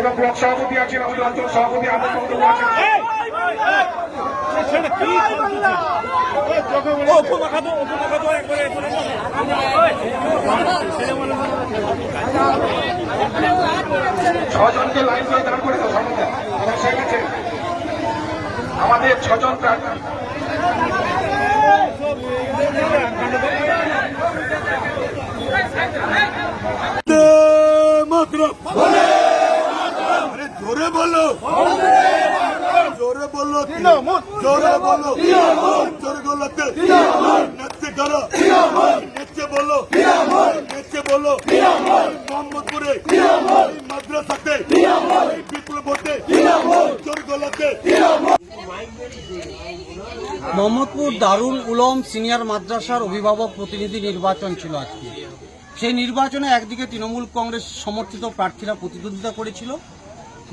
এবং ব্লক সভাপতি আছেন আমাদের অঞ্চল সভাপতি আছেন ছজনকে লাইন দিয়ে দাঁড় করে দাও গেছে আমাদের ছজন প্রার্থী। আরে জোরে বলো জোরে বলো জোরে বলো নেচে করো নেচে বলো নেচে বলো মোহাম্মদপুরে মাদ্রাসাতে জোরে মোহাম্মদপুর দারুল উলম সিনিয়র মাদ্রাসার অভিভাবক প্রতিনিধি নির্বাচন ছিল আজকে সেই নির্বাচনে একদিকে তৃণমূল কংগ্রেস সমর্থিত প্রার্থীরা প্রতিদ্বন্দ্বিতা করেছিল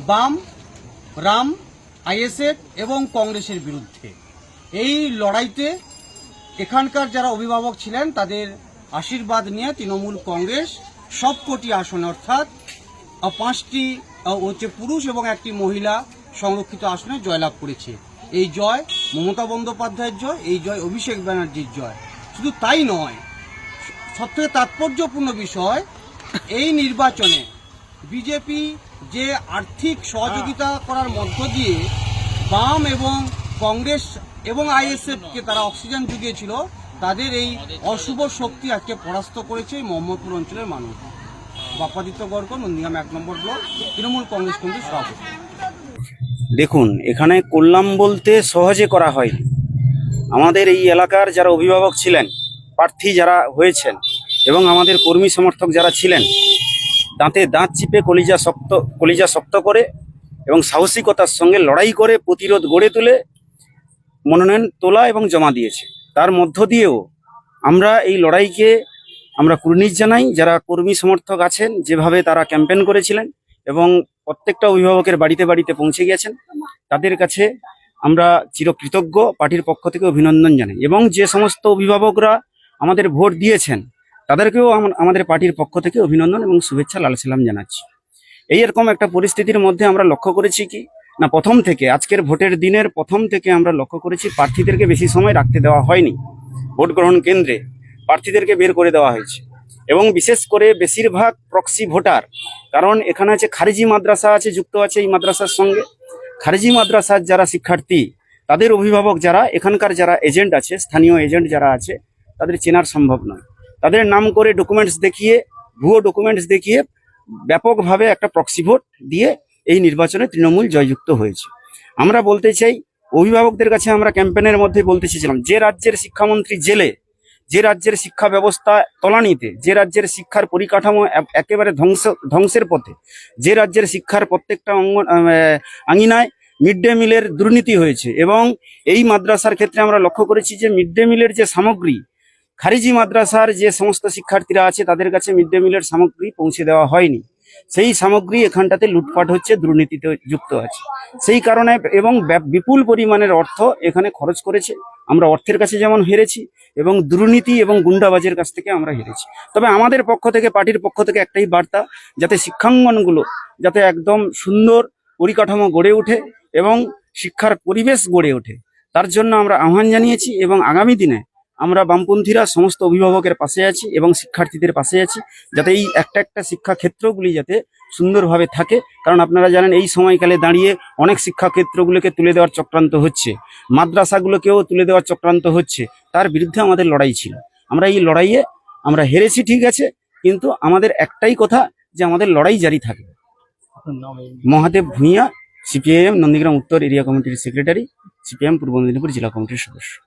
বাম, রাম, আইএসএফ এবং কংগ্রেসের বিরুদ্ধে। এই লড়াইতে এখানকার যারা অভিভাবক ছিলেন, তাদের আশীর্বাদ নিয়ে তৃণমূল কংগ্রেস সবকটি আসনে, অর্থাৎ পাঁচটি হচ্ছে পুরুষ এবং একটি মহিলা সংরক্ষিত আসনে জয়লাভ করেছে। এই জয় মমতা বন্দ্যোপাধ্যায়ের জয়, এই জয় অভিষেক ব্যানার্জির জয়। শুধু তাই নয়, সবথেকে তাৎপর্যপূর্ণ বিষয়, এই নির্বাচনে বিজেপি যে আর্থিক সহযোগিতা করার মধ্য দিয়ে বাম এবং কংগ্রেস এবং আইএসএফকে তারা অক্সিজেন জুগিয়েছিল, তাদের এই অশুভ শক্তি আজকে পরাস্ত করেছে মোহাম্মদপুর অঞ্চলের মানুষ। বাপাদিত্য গর্গ নন্দীগ্রাম এক নম্বর ব্লক, তৃণমূল কংগ্রেস কমিটির সভাপতি। দেখুন, এখানে করলাম বলতে সহজে করা হয় আমাদের এই এলাকার যারা অভিভাবক ছিলেন, প্রার্থী যারা হয়েছেন এবং আমাদের কর্মী সমর্থক যারা ছিলেন দাঁতে দাঁত চিপে কলিজা শক্ত কলিজা শক্ত করে এবং সাহসিকতার সঙ্গে লড়াই করে প্রতিরোধ গড়ে তুলে মনোনয়ন তোলা এবং জমা দিয়েছে। তার মধ্য দিয়েও আমরা এই লড়াইকে আমরা কুর্নিশ জানাই, যারা কর্মী সমর্থক আছেন, যেভাবে তারা ক্যাম্পেন করেছিলেন এবং প্রত্যেকটা অভিভাবকের বাড়িতে বাড়িতে পৌঁছে গেছেন তাদের কাছে আমরা চিরকৃতজ্ঞ, পার্টির পক্ষ থেকে অভিনন্দন জানাই। এবং যে সমস্ত অভিভাবকরা আমাদের ভোট দিয়েছেন তাদেরকেও আম- আমাদের পার্টির পক্ষ থেকে অভিনন্দন এবং শুভেচ্ছা লাল সালাম জানাচ্ছি। এই এরকম একটা পরিস্থিতির মধ্যে আমরা লক্ষ্য করেছি কি? না, প্রথম থেকে, আজকের ভোটের দিনের প্রথম থেকে আমরা লক্ষ্য করেছি প্রার্থীদেরকে বেশি সময় রাখতে দেওয়া হয়নি। ভোট গ্রহণ কেন্দ্রে প্রার্থীদেরকে বের করে দেওয়া হয়েছে। এবং বিশেষ করে বেশিরভাগ প্রক্সি ভোটার, কারণ এখানে আছে খারিজি মাদ্রাসা আছে, যুক্ত আছে এই মাদ্রাসার সঙ্গে। খারিজি মাদ্রাসার যারা শিক্ষার্থী, তাদের অভিভাবক যারা, এখানকার যারা এজেন্ট আছে, স্থানীয় এজেন্ট যারা আছে, তাদের চেনার সম্ভব নয়। তাদের নাম করে ডকুমেন্টস দেখিয়ে, ভুয়ো ডকুমেন্টস দেখিয়ে ব্যাপকভাবে একটা প্রক্সি ভোট দিয়ে এই নির্বাচনে তৃণমূল জয়যুক্ত হয়েছে। আমরা বলতে চাই, অভিভাবকদের কাছে আমরা ক্যাম্পেনের মধ্যে বলতে চেয়েছিলাম, যে রাজ্যের শিক্ষামন্ত্রী জেলে, যে রাজ্যের শিক্ষা ব্যবস্থা তলানিতে, যে রাজ্যের শিক্ষার পরিকাঠামো একেবারে ধ্বংস, ধ্বংসের পথে, যে রাজ্যের শিক্ষার প্রত্যেকটা অঙ্গ আঙিনায় মিড ডে মিলের দুর্নীতি হয়েছে এবং এই মাদ্রাসার ক্ষেত্রে আমরা লক্ষ্য করেছি যে মিড ডে মিলের যে সামগ্রী খারিজি মাদ্রাসার যে সমস্ত শিক্ষার্থীরা আছে, তাদের কাছে মিড ডে মিলের সামগ্রী পৌঁছে দেওয়া হয়নি। সেই সামগ্রী এখানটাতে লুটপাট হচ্ছে, দুর্নীতিতে যুক্ত আছে। সেই কারণে এবং বিপুল পরিমাণের অর্থ এখানে খরচ করেছে। আমরা অর্থের কাছে যেমন হেরেছি এবং দুর্নীতি এবং গুন্ডাবাজের কাছ থেকে আমরা হেরেছি। তবে আমাদের পক্ষ থেকে, পার্টির পক্ষ থেকে একটাই বার্তা, যাতে শিক্ষাঙ্গনগুলো যাতে একদম সুন্দর পরিকাঠামো গড়ে ওঠে এবং শিক্ষার পরিবেশ গড়ে ওঠে। তার জন্য আমরা আহ্বান জানিয়েছি এবং আগামী দিনে আমরা বামপন্থীরা সমস্ত অভিভাবকের পাশে আছি এবং শিক্ষার্থীদের পাশে আছি যাতে এই একটা একটা শিক্ষা ক্ষেত্রগুলি যাতে সুন্দরভাবে থাকে। কারণ আপনারা জানেন এই সময়কালে দাঁড়িয়ে অনেক শিক্ষা ক্ষেত্রগুলোকে তুলে দেওয়ার চক্রান্ত হচ্ছে। মাদ্রাসাগুলোকেও তুলে দেওয়ার চক্রান্ত হচ্ছে। তার বিরুদ্ধে আমাদের লড়াই ছিল। আমরা এই লড়াইয়ে আমরা হেরেছি ঠিক আছে কিন্তু আমাদের একটাই কথা যে আমাদের লড়াই জারি থাকবে মহাদেব ভূঁইয়া সিপিআইএম নন্দীগ্রাম উত্তর এরিয়া কমিটির সেক্রেটারি সিপিএম পূর্ব মেদিনীপুর জেলা কমিটির সদস্য।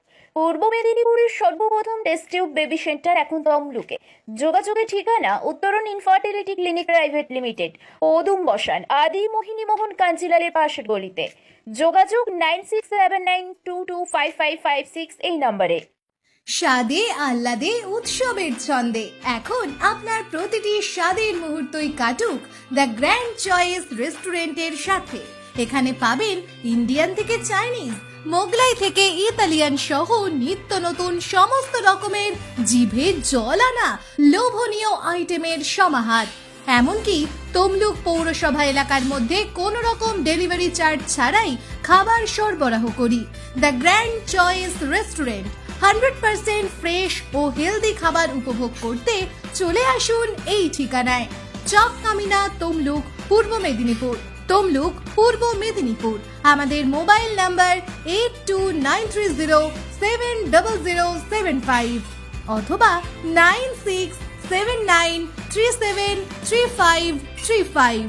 পূর্ব মেদিনীপুরের সর্বপ্রথম টেস্ট টিউব বেবি সেন্টার এখন তমলুকে। যোগাযোগের ঠিকানা Uttaran infertility clinic private limited ওদুম বসান, আদি মোহিনী মোহন কাঞ্জিলালের পাশের গলিতে। যোগাযোগ nine six seven nine two two five five five six এই নম্বরে। স্বাদে, আহ্লাদে, উৎসবের ছন্দে। এখন আপনার প্রতিটি স্বাদের মুহূর্তই কাটুক দ্য গ্র্যান্ড চয়েস রেস্টুরেন্টের সাথে। এখানে পাবেন ইন্ডিয়ান থেকে চাইনিজ মোগলাই থেকে ইতালিয়ান সহ নিত্য নতুন সমস্ত রকমের জিভে জল আনা লোভনীয় আইটেমের সমাহার। এমনকি তমলুক পৌরসভা এলাকার মধ্যে কোনো রকম ডেলিভারি চার্জ ছাড়াই খাবার সরবরাহ করি। The grand choice restaurant, hundred percent fresh O healthy খাবার উপভোগ করতে চলে আসুন এই ঠিকানায়। চক কামিনা তমলুক, পূর্ব মেদিনীপুর। তমলুক পূর্ব মেদিনীপুর। আমাদের mobile number eight two nine three zero seven double zero seven five অথবা nine six seven nine three seven three five three five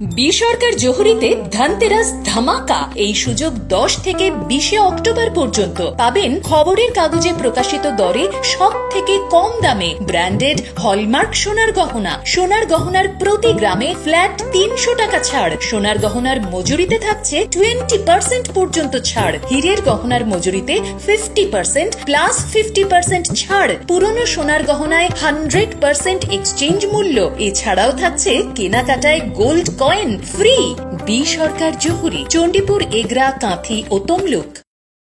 B Sarkar জহুরিতে Dhanteras ধামাকা, এই সুযোগ দশ থেকে বিশে অক্টোবর পর্যন্ত। পাবেন খবরের কাগজে প্রকাশিত দরে সব থেকে কম দামে ব্র্যান্ডেড হলমার্ক সোনার গহনা। সোনার গহনার প্রতি গ্রামে ফ্ল্যাট তিনশো টাকা ছাড়। সোনার গহনার মজুরিতে থাকছে টোয়েন্টি পার্সেন্ট পর্যন্ত ছাড়। হীরের গহনার মজুরিতে fifty percent plus fifty percent ছাড়। পুরনো সোনার গহনায় হান্ড্রেড পার্সেন্ট এক্সচেঞ্জ মূল্য। এছাড়াও থাকছে কেনাকাটায় gold coin free B Sarkar Jahuri Chandipur Egra Kanthi ও তমলুক